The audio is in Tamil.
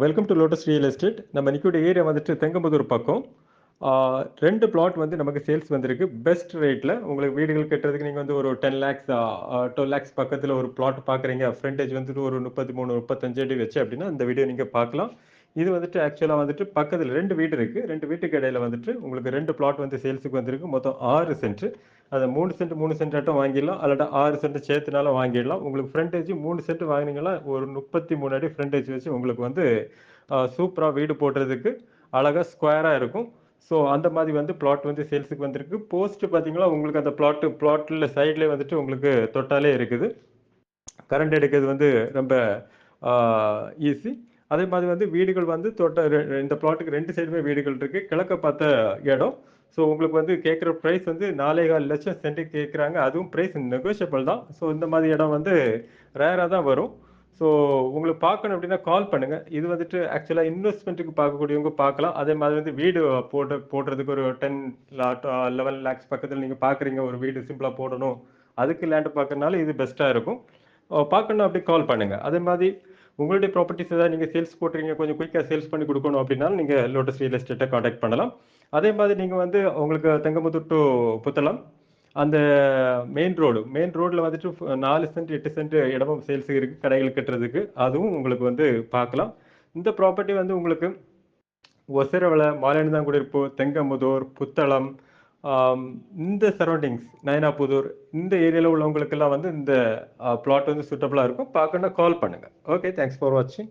Welcome to lotus real estate நம்ம நிற்கக்கூடிய ஏரியா வந்துட்டு தெங்கம்புதூர் பக்கம். ரெண்டு பிளாட் வந்து நமக்கு சேல்ஸ் வந்திருக்கு. பெஸ்ட் ரேட்டில் உங்களுக்கு வீடுகள் கட்டுறதுக்கு நீங்கள் வந்து ஒரு டென் லேக்ஸ் டுவெல் லேக்ஸ் பக்கத்தில் ஒரு பிளாட் பார்க்குறீங்க. ஃப்ரண்டேஜ் வந்துட்டு ஒரு முப்பத்தி மூணு முப்பத்தஞ்சு அடி வச்சு அப்படின்னா அந்த வீடியோ நீங்கள் பார்க்கலாம். இது வந்துட்டு ஆக்சுவலாக வந்துட்டு பக்கத்தில் ரெண்டு வீடு இருக்குது ரெண்டு வீட்டுக்கு இடையில வந்துட்டு உங்களுக்கு ரெண்டு பிளாட் வந்து சேல்ஸுக்கு வந்திருக்கு. மொத்தம் ஆறு சென்ட் அதை மூணு சென்ட் மூணு சென்ட் ஆட்டம் வாங்கிடலாம். அல்லது ஆறு சென்ட் சேர்த்துனாலும் வாங்கிடலாம். உங்களுக்கு ஃப்ரண்டேஜ் மூணு சென்ட் வாங்கினீங்கன்னா ஒரு முப்பத்தி மூணு அடி ஃப்ரண்டேஜ் வச்சு உங்களுக்கு வந்து சூப்பராக வீடு போடுறதுக்கு அழகாக ஸ்கொயராக இருக்கும். ஸோ அந்த மாதிரி வந்து பிளாட் வந்து சேல்ஸுக்கு வந்திருக்கு. போஸ்ட் பார்த்தீங்களா உங்களுக்கு அந்த பிளாட்டு பிளாட்டில் சைட்லேயே வந்துட்டு உங்களுக்கு தொட்டாலே இருக்குது. கரண்ட் எடுக்கிறது வந்து ரொம்ப ஈஸி அதே மாதிரி வந்து வீடுகள் வந்து தொட்ட இந்த பிளாட்டுக்கு ரெண்டு சைடுமே வீடுகள் இருக்குது கிழக்க பார்த்த இடம் ஸோ உங்களுக்கு வந்து கேட்குற ப்ரைஸ் வந்து நாலே கால் லட்சம் சென்ட்டுக்கு கேட்குறாங்க. அதுவும் ப்ரைஸ் நெகோஷியபிள் தான். ஸோ இந்த மாதிரி இடம் வந்து ரேராக தான் வரும். ஸோ உங்களுக்கு பார்க்கணும் அப்படின்னா கால் பண்ணுங்கள் இது வந்துட்டு ஆக்சுவலாக இன்வெஸ்ட்மெண்ட்டுக்கு பார்க்கக்கூடியவங்க பார்க்கலாம். அதே மாதிரி வந்து வீடு போட்டு போடுறதுக்கு ஒரு டென் லெவன் லேக்ஸ் பக்கத்தில் நீங்கள் பார்க்குறீங்க. ஒரு வீடு சிம்பிளாக போடணும். அதுக்கு லேண்ட் பார்க்கறனால இது பெஸ்ட்டாக இருக்கும். பார்க்கணும் அப்படி கால் பண்ணுங்க. அதே மாதிரி உங்களுடைய ப்ராப்பர்ட்டிஸ் ஏதாவது நீங்கள் சேல்ஸ் போட்டுறீங்க கொஞ்சம் குயிக்காக சேல்ஸ் பண்ணி கொடுக்கணும் அப்படின்னாலும் நீங்கள் லோட்டஸ் ரியல் எஸ்டேட்டை காண்டாக்ட் பண்ணலாம். அதே மாதிரி நீங்கள் வந்து உங்களுக்கு தெங்கமுத்தூர் டு புத்தளம் அந்த மெயின் ரோடு மெயின் ரோடில் வந்துட்டு நாலு சென்ட் எட்டு சென்ட் இடமும் சேல்ஸ் இருக்குது கடைகள் கட்டுறதுக்கு. அதுவும் உங்களுக்கு வந்து பார்க்கலாம் இந்த ப்ராப்பர்ட்டி வந்து உங்களுக்கு ஒசரவளை மாலையன்தான் குடியிருப்பு தெங்கமுதூர் புத்தளம் இந்த சரௌண்டிங்ஸ் நயனாபுதூர் இந்த ஏரியாவில் உள்ளவங்களுக்கெல்லாம் வந்து இந்த பிளாட் வந்து சூட்டபுளாக இருக்கும். பார்க்கணுன்னா கால் பண்ணுங்கள் ஓகே தேங்க்ஸ் ஃபார் வாட்சிங்